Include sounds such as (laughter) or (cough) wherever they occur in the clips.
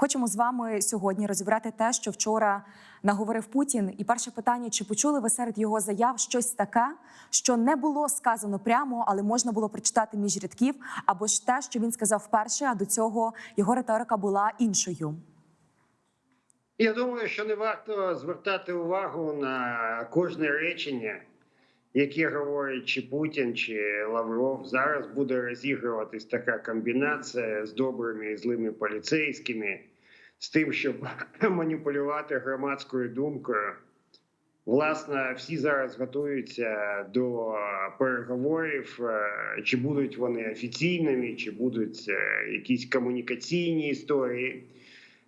Хочемо з вами сьогодні розібрати те, що вчора наговорив Путін. І перше питання: чи почули ви серед його заяв щось таке, що не було сказано прямо, але можна було прочитати між рядків, або ж те, що він сказав вперше, а до цього його риторика була іншою? Я думаю, що не варто звертати увагу на кожне речення, яке говорить чи Путін, чи Лавров. Зараз буде розігруватись така комбінація з добрими і злими поліцейськими, з тим, щоб (laughs) маніпулювати громадською думкою. Власне, всі зараз готуються до переговорів, е, чи будуть вони офіційними, чи будуть е, якісь комунікаційні історії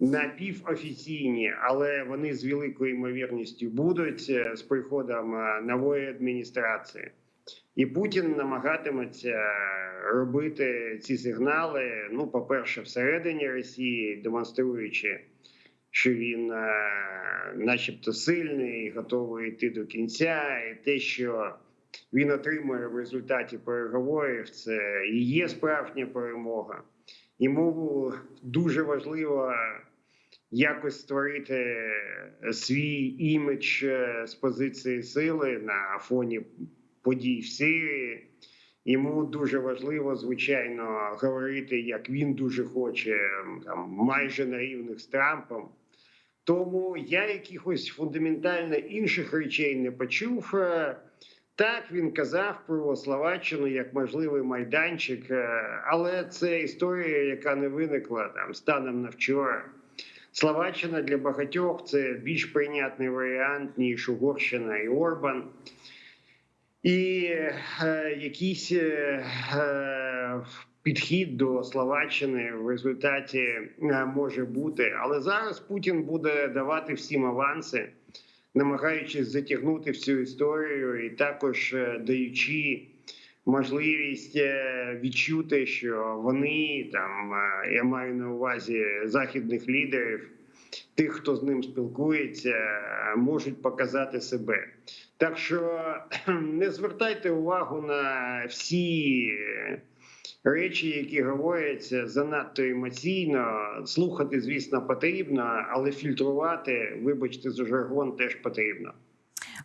напівофіційні, але вони з великою ймовірністю будуть е, з приходом нової адміністрації. І Путін намагатиметься робити ці сигнали. Ну, по-перше, всередині Росії, демонструючи, що він, е, начебто, сильний, готовий йти до кінця, і те, що він отримує в результаті переговорів, це і є справжня перемога. Йому дуже важливо якось створити свій імідж е, з позиції сили на фоні подій в Сирії. Йому дуже важливо, звичайно, говорити, як він дуже хоче, там майже на рівних з Трампом. Тому я якихось фундаментально інших речей не почув. Е, Так, він казав про Словаччину як можливий майданчик, е, але це історія, яка не виникла там станом на вчора. Словаччина для багатьох це більш прийнятний варіант ніж Угорщина і Орбан. І е, якийсь е, е, підхід до Словаччини в результаті е, може бути. Але зараз Путін буде давати всім аванси, намагаючись затягнути всю історію, і також е, даючи можливість е, відчути, що вони там е, я маю на увазі західних лідерів, тих, хто з ним спілкується, можуть показати себе. Так що (clears throat) не звертайте увагу на всі речі, які говоряться занадто емоційно. Слухати, звісно, потрібно, але фільтрувати, вибачте, за жаргон теж потрібно.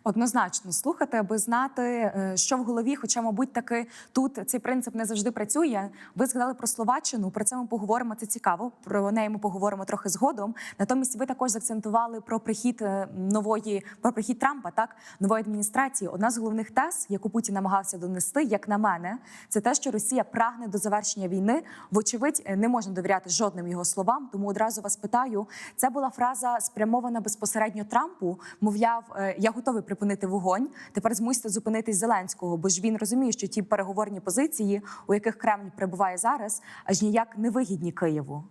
Однозначно слухати, аби знати, е, що в голові. Хоча, мабуть, таки тут цей принцип не завжди працює. Ви згадали про Словаччину. Про це ми поговоримо. Це цікаво. Про неї ми поговоримо трохи згодом. Натомість, ви також заакцентували про прихід е, нової про прихід Трампа, так нової адміністрації. Одна з головних тез, яку Путін намагався донести, як на мене, це те, що Росія прагне до завершення війни. Вочевидь, е, не можна довіряти жодним його словам. Тому одразу вас питаю. Це була фраза спрямована безпосередньо Трампу. Мовляв, я готовий припинити вогонь. Тепер змусьте зупинитись Зеленського, бо ж він розуміє, що ті переговорні позиції, у яких Кремль перебуває зараз, аж ніяк не вигідні Києву.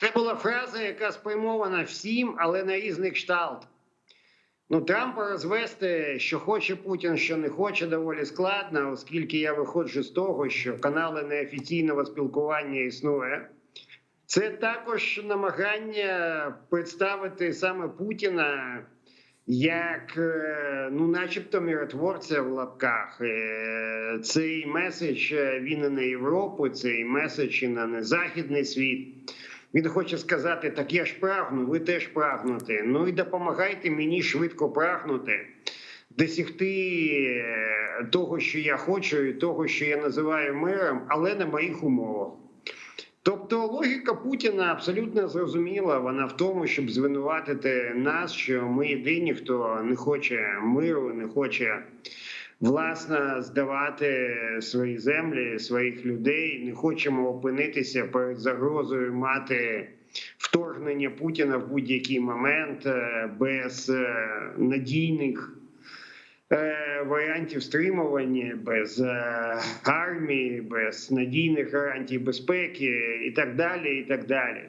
Це була фраза, яка спрямована всім, але на різний кшталт. Ну, Трампа розвести, що хоче Путін, що не хоче, доволі складно, оскільки я виходжу з того, що канали неофіційного спілкування існує. Це також намагання представити саме Путіна як, е, ну, начебто, миротворця в лапках. Е, Цей меседж е, він і на Європу, цей меседж і на незахідний світ. Він хоче сказати: так я ж прагну, ви теж прагнете. Ну і допомагайте мені швидко прагнути, досягти того, що я хочу, і того, що я називаю миром, але на моїх умовах. Тобто логіка Путіна абсолютно зрозуміла. Вона в тому, щоб звинуватити нас, що ми єдині, хто не хоче миру, не хоче власне здавати свої землі, своїх людей. Не хочемо опинитися перед загрозою мати вторгнення Путіна в будь-який момент е, без е, надійних. Е, Варіантів стримування без е, армії, без надійних гарантій безпеки і так далі. і так далі.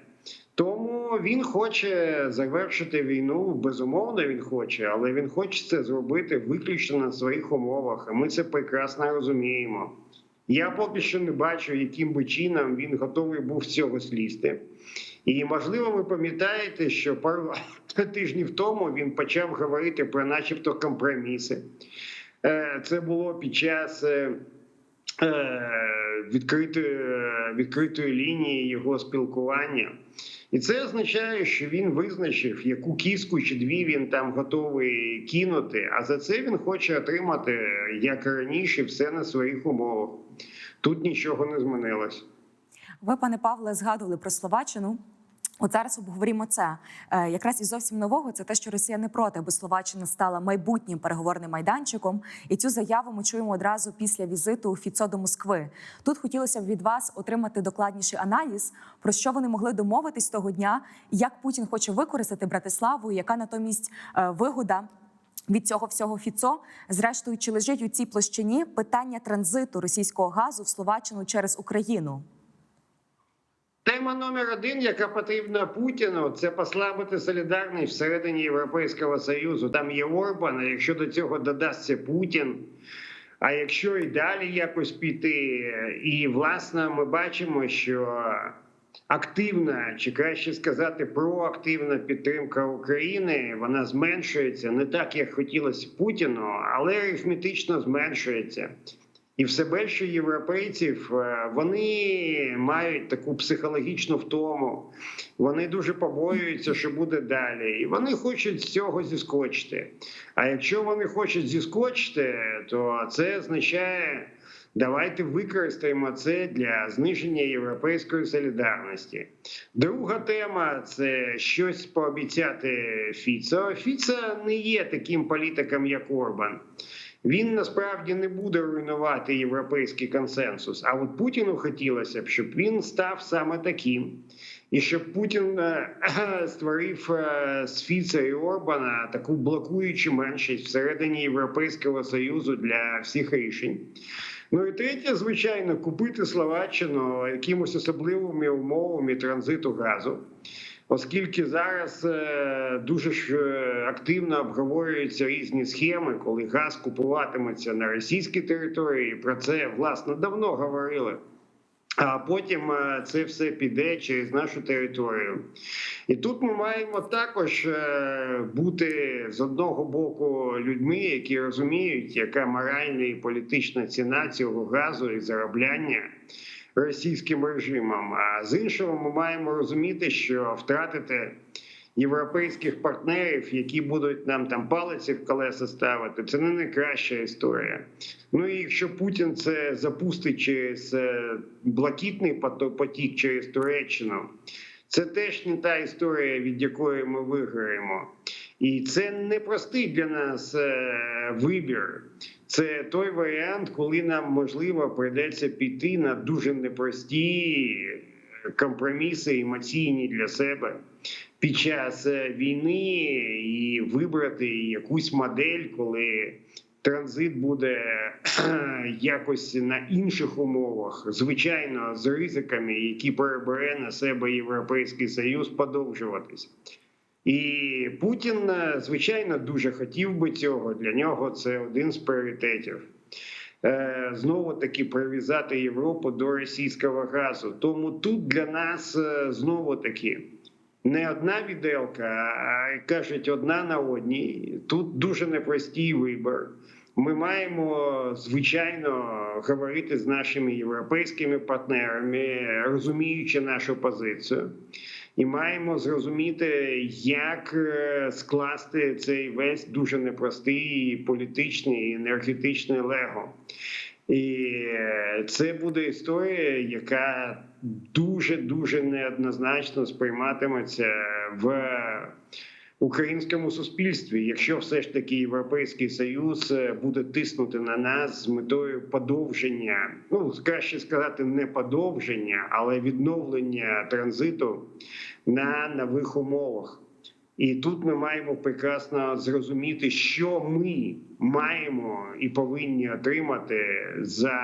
Тому він хоче завершити війну. Безумовно, він хоче, але він хоче це зробити виключно на своїх умовах. І ми це прекрасно розуміємо. Я поки що не бачу, яким би чином він готовий був цього слізти. І можливо, ви пам'ятаєте, що пару (laughs) тижнів тому він почав говорити про, начебто, компроміси. Е, Це було під час е, е, відкритої, відкритої лінії його спілкування. І це означає, що він визначив, яку кіску чи дві він там готовий кинути. А за це він хоче отримати як раніше все на своїх умовах. Тут нічого не змінилось. Ви, пане Павле, згадували про Словаччину. От зараз обговоримо це. Е, якраз і зовсім нового це те, що Росія не проти, аби Словаччина стала майбутнім переговорним майданчиком. І цю заяву ми чуємо одразу після візиту Фіцо до Москви. Тут хотілося б від вас отримати докладніший аналіз, про що вони могли домовитись того дня, як Путін хоче використати Братиславу, яка натомість е, вигода. Від цього всього Фіцо, зрештою, чи лежить у цій площині питання транзиту російського газу в Словаччину через Україну? Тема номер один, яка потрібна Путіну, це послабити солідарність всередині Європейського Союзу. Там є Орбан, а якщо до цього додасться Путін. А якщо і далі якось піти, і власне ми бачимо, що активна, чи краще сказати, проактивна підтримка України вона зменшується не так, як хотілося Путіну, але арифметично зменшується. І все більше європейців е, вони мають таку психологічну втому. Вони дуже побоюються, що буде далі, і вони хочуть з цього зіскочити. А якщо вони хочуть зіскочити, то це означає. Давайте використаємо це для зниження європейської солідарності. Друга тема це щось пообіцяти Фіцо. Фіцо не є таким політиком, як Орбан. Він насправді не буде руйнувати європейський консенсус. А от Путіну хотілося б, щоб він став саме таким, і щоб Путін е, (clears throat) створив е, з Фіца і Орбана таку блокуючу меншість всередині Європейського союзу для всіх рішень. Ну і третє, звичайно, купити Словаччину якимось особливими умовами транзиту газу. Оскільки зараз е, дуже ж е, активно обговорюються різні схеми, коли газ купуватиметься на російській території. Про це власне давно говорили. А потім е, це все піде через нашу територію. І тут ми маємо також бути з одного боку людьми, які розуміють, яка моральна і політична ціна цього газу і заробляння російським режимом. А з іншого, ми маємо розуміти, що втратити європейських партнерів, які будуть нам там палиці в колеса ставити, це не найкраща історія. Ну і якщо Путін це запустить через е, блакитний потік через Туреччину. Це теж не та історія, від якої ми виграємо, і це непростий для нас е, вибір. Це той варіант, коли нам можливо прийдеться піти на дуже непрості компроміси емоційні для себе під час е, війни і вибрати якусь модель, коли транзит буде (clears throat) якось на інших умовах, звичайно, з ризиками, які перебере на себе Європейський Союз, подовжуватись. І Путін, е, звичайно, дуже хотів би цього. Для нього це один з пріоритетів. Е, Знову таки прив'язати Європу до російського газу. Тому тут для нас е, знову таки не одна віделка, а кажуть, одна на одній. Тут дуже непростий вибір. Ми маємо звичайно говорити з нашими європейськими партнерами, розуміючи нашу позицію, і маємо зрозуміти, як е, скласти цей весь дуже непростий політичний і енергетичний лего. І е, це буде історія, яка дуже дуже неоднозначно сприйматиметься в українському суспільстві, якщо все ж таки Європейський Союз е, буде тиснути на нас з метою подовження, ну краще сказати, не подовження, але відновлення транзиту на нових умовах. І тут ми маємо прекрасно зрозуміти, що ми маємо і повинні отримати за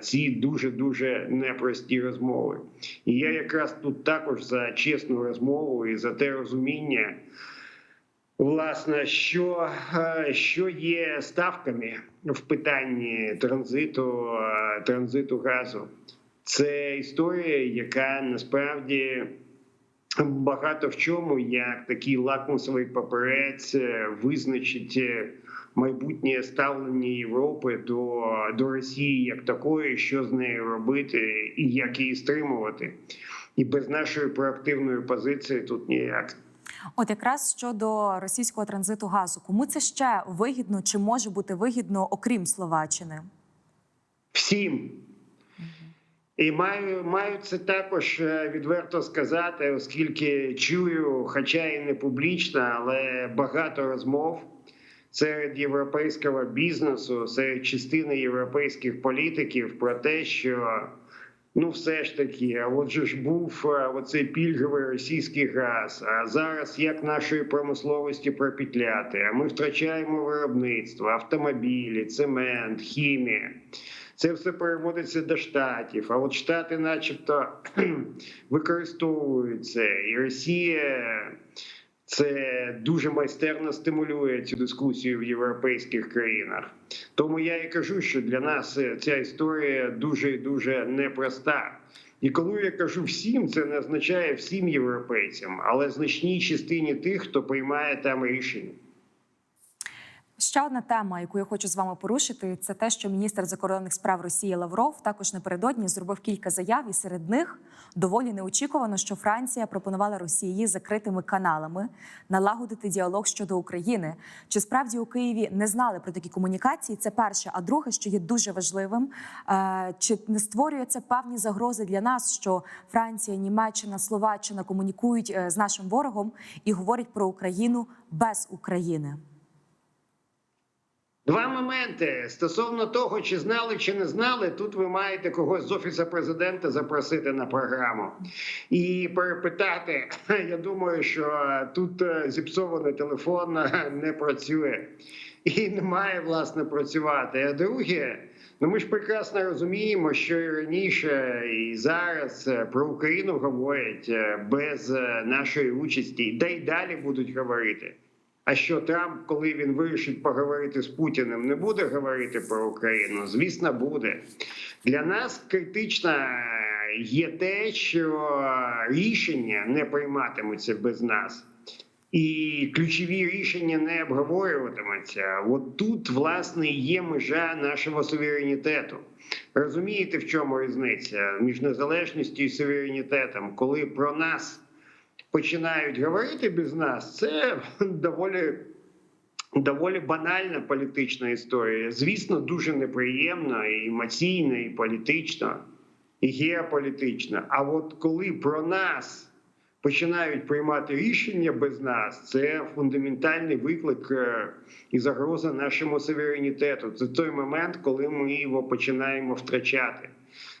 ці дуже дуже непрості розмови. І я якраз тут також за чесну розмову і за те розуміння, власне, що, е, що є ставками в питанні транзиту, е, транзиту газу. Це історія, яка насправді багато в чому як такий лакмусовий паперець е, визначить майбутнє ставлення Європи до, до Росії як такої, що з нею робити і як її стримувати. І без нашої проактивної позиції тут ніяк. От якраз щодо російського транзиту газу, кому це ще вигідно чи може бути вигідно, окрім Словаччини? Всім. І маю, маю це також е, відверто сказати, оскільки чую, хоча і не публічно, але багато розмов серед європейського бізнесу, серед частини європейських політиків про те, що ну все ж таки, а от же ж був е, оцей пільговий російський газ. А зараз як нашої промисловості пропетляти? А ми втрачаємо виробництво, автомобілі, цемент, хімія. Це все переводиться до штатів. А от штати, начебто, (clears throat) використовують це, і Росія це дуже майстерно стимулює цю дискусію в європейських країнах. Тому я і кажу, що для нас е, ця історія дуже дуже непроста. І коли я кажу всім, це не означає всім європейцям, але значній частині тих, хто приймає там рішення. Ще одна тема, яку я хочу з вами порушити, це те, що міністр закордонних справ Росії Лавров також напередодні зробив кілька заяв, і серед них доволі неочікувано, що Франція пропонувала Росії закритими каналами налагодити діалог щодо України. Чи справді у Києві не знали про такі комунікації? Це перше. А друге, що є дуже важливим, е, чи не створює певні загрози для нас, що Франція, Німеччина, Словаччина комунікують е, з нашим ворогом і говорять про Україну без України? Два моменти стосовно того, чи знали чи не знали, тут ви маєте когось з офісу президента запросити на програму і перепитати. (laughs) Я думаю, що тут е, зіпсований телефон е, не працює і не має власне працювати. А друге, ну ми ж прекрасно розуміємо, що і раніше, і зараз е, про Україну говорять без нашої участі, та й далі будуть говорити. А що Трамп, коли він вирішить поговорити з Путіним, не буде говорити про Україну? Звісно, буде. Для нас критично є те, що рішення не прийматимуться без нас. І ключові рішення не обговорюватимуться. От тут, власне, є межа нашого суверенітету. Розумієте, в чому різниця між незалежністю і суверенітетом, коли про нас починають говорити без нас, це (laughs) доволі. Доволі банальна політична історія. Звісно, дуже неприємна, і емоційна, і політична, і геополітична. А от коли про нас починають приймати рішення без нас, це фундаментальний виклик е, і загроза нашому суверенітету. Це той момент, коли ми його починаємо втрачати.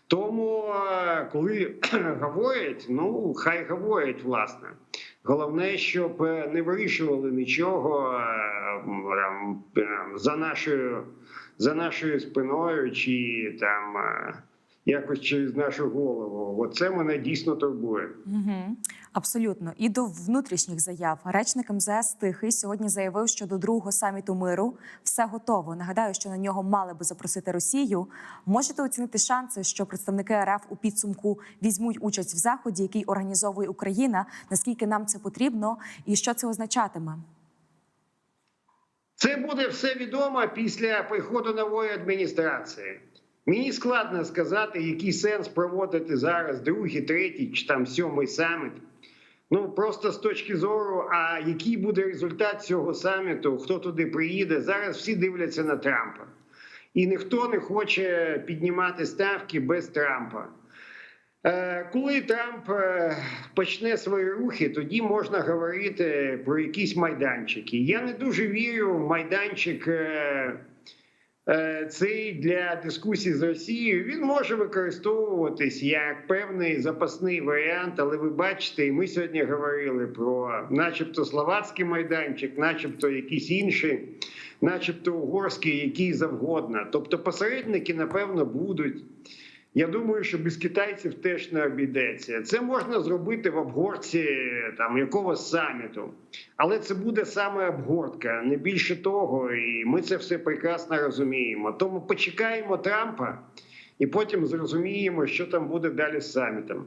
Тому, е, коли говорять, ну хай говорять, власне. Головне, щоб е, не вирішували нічого е, за нашою за нашою спиною, чи там якось через нашу голову. Оце мене дійсно турбує. Угу. Абсолютно. І до внутрішніх заяв. Речник МЗС Тихий сьогодні заявив, що до другого саміту миру все готово. Нагадаю, що на нього мали би запросити Росію. Можете оцінити шанси, що представники РФ у підсумку візьмуть участь в заході, який організовує Україна. Наскільки нам це потрібно, і що це означатиме? Це буде все відомо після приходу нової адміністрації. Мені складно сказати, який сенс проводити зараз другий, третій чи там сьомий саміт. Ну просто з точки зору, а який буде результат цього саміту, хто туди приїде, зараз всі дивляться на Трампа, і ніхто не хоче піднімати ставки без Трампа. Е, Коли Трамп е, почне свої рухи, тоді можна говорити про якісь майданчики. Я не дуже вірю в майданчик. Е, Цей для дискусії з Росією він може використовуватись як певний запасний варіант, але ви бачите, і ми сьогодні говорили про, начебто, словацький майданчик, начебто якісь інші, начебто угорський, який завгодно. Тобто посередники, напевно, будуть. Я думаю, що без китайців теж не обійдеться. Це можна зробити в обгорці там якогось саміту, але це буде саме обгортка, не більше того. І ми це все прекрасно розуміємо. Тому почекаємо Трампа і потім зрозуміємо, що там буде далі з самітом.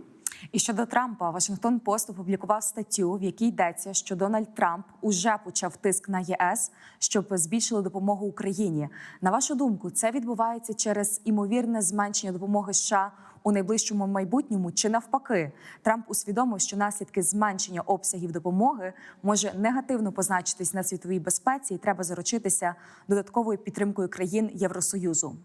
І щодо Трампа, Вашингтон Пост опублікував статтю, в якій йдеться, що Дональд Трамп уже почав тиск на ЄС, щоб збільшили допомогу Україні. На вашу думку, це відбувається через імовірне зменшення допомоги США у найближчому майбутньому, чи навпаки, Трамп усвідомив, що наслідки зменшення обсягів допомоги може негативно позначитись на світовій безпеці, і треба заручитися додатковою підтримкою країн Євросоюзу.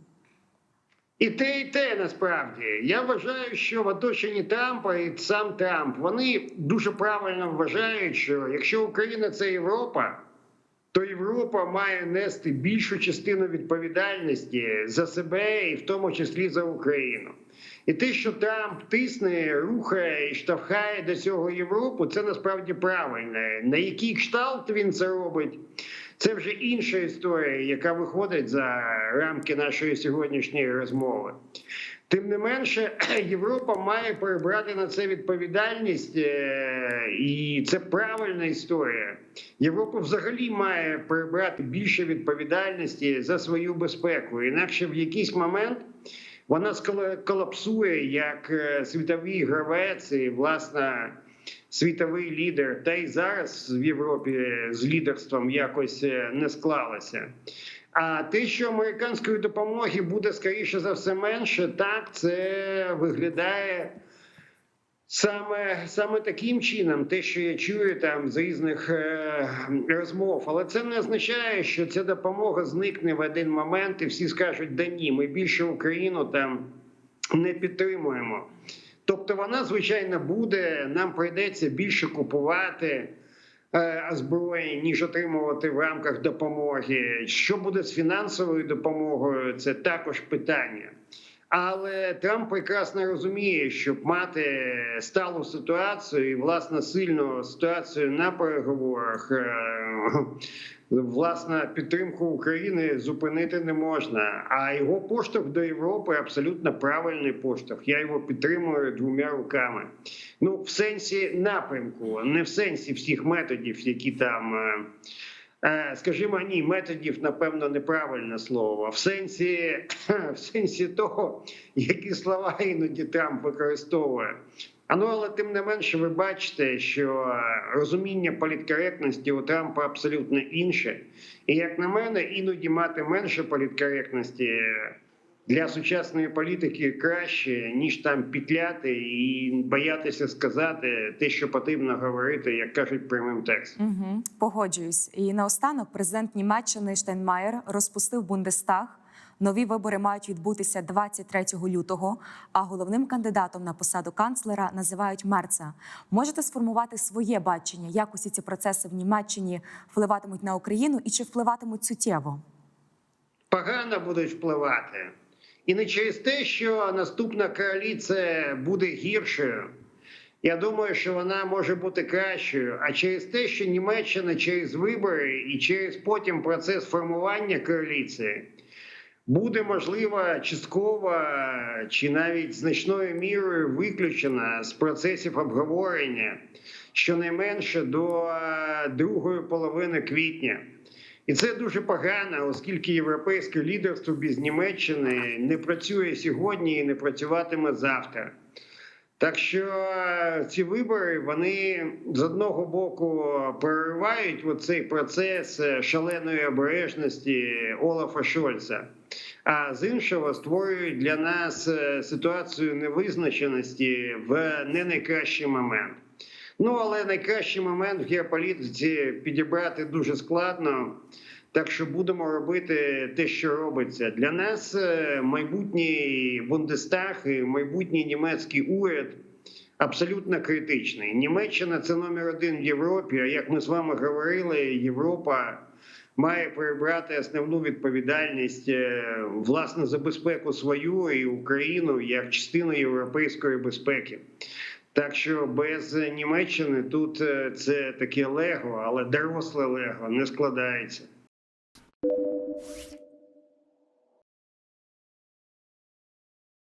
І те, і те насправді я вважаю, що в оточенні Трампа і сам Трамп вони дуже правильно вважають, що якщо Україна це Європа, то Європа має нести більшу частину відповідальності за себе і в тому числі за Україну. І те, що Трамп тисне, рухає і штовхає до цього Європу, це насправді правильно. На який кшталт він це робить? Це вже інша історія, яка виходить за рамки нашої сьогоднішньої розмови. Тим не менше, (clears throat) Європа має перебрати на це відповідальність, е, і це правильна історія. Європа взагалі має перебрати більше відповідальності за свою безпеку. Інакше в якийсь момент вона колапсує як е, світовий гравець і власне світовий лідер. Та й зараз в Європі з лідерством якось е, не склалося. А те, що американської допомоги буде скоріше за все менше, так це виглядає саме, саме таким чином, те, що я чую там з різних е, розмов. Але це не означає, що ця допомога зникне в один момент, і всі скажуть, да ні, ми більше Україну там не підтримуємо. Тобто вона, звичайно, буде. Нам прийдеться більше купувати зброї, озброєння, ніж отримувати в рамках допомоги. Що буде з фінансовою допомогою? Це також питання. Але Трамп прекрасно розуміє, щоб мати сталу ситуацію і власне сильну ситуацію на переговорах, е, власне підтримку України зупинити не можна. А його поштовх до Європи абсолютно правильний поштовх. Я його підтримую двома руками. Ну, в сенсі напрямку, не в сенсі всіх методів, які там. Е, Скажімо, ні, методів, напевно, неправильне слово. В сенсі, (laughs) в сенсі того, які слова іноді Трамп використовує. А ну, але тим не менше, ви бачите, що розуміння політкоректності у Трампа абсолютно інше. І як на мене, іноді мати менше політкоректності для сучасної політики краще, ніж там пітляти і боятися сказати те, що потрібно говорити, як кажуть прямим текстом. Угу, погоджуюсь. І наостанок президент Німеччини Штайнмаєр розпустив Бундестаг. Нові вибори мають відбутися 23 лютого. А головним кандидатом на посаду канцлера називають Мерца. Можете сформувати своє бачення, як усі ці процеси в Німеччині впливатимуть на Україну і чи впливатимуть суттєво? погано будуть впливати. І не через те, що наступна коаліція буде гіршою. Я думаю, що вона може бути кращою, а через те, що Німеччина через вибори і через потім процес формування коаліції буде можливо частково чи навіть значною мірою виключена з процесів обговорення щонайменше до другої половини квітня. І це дуже погано, оскільки європейське лідерство без Німеччини не працює сьогодні і не працюватиме завтра. Так що е, ці вибори вони з одного боку переривають оцей процес е, шаленої обережності Олафа Шольца, а з іншого створюють для нас е, ситуацію невизначеності в не найкращий момент. Ну але найкращий момент в геополітиці підібрати дуже складно. Так що будемо робити те, що робиться для нас. е, Майбутній Бундестаг і майбутній німецький уряд абсолютно критичний. Німеччина це номер один в Європі. А як ми з вами говорили, Європа має перебрати основну відповідальність е, власне за безпеку свою і Україну як частину європейської безпеки. Так що без Німеччини тут е, це таке лего, але доросле лего не складається.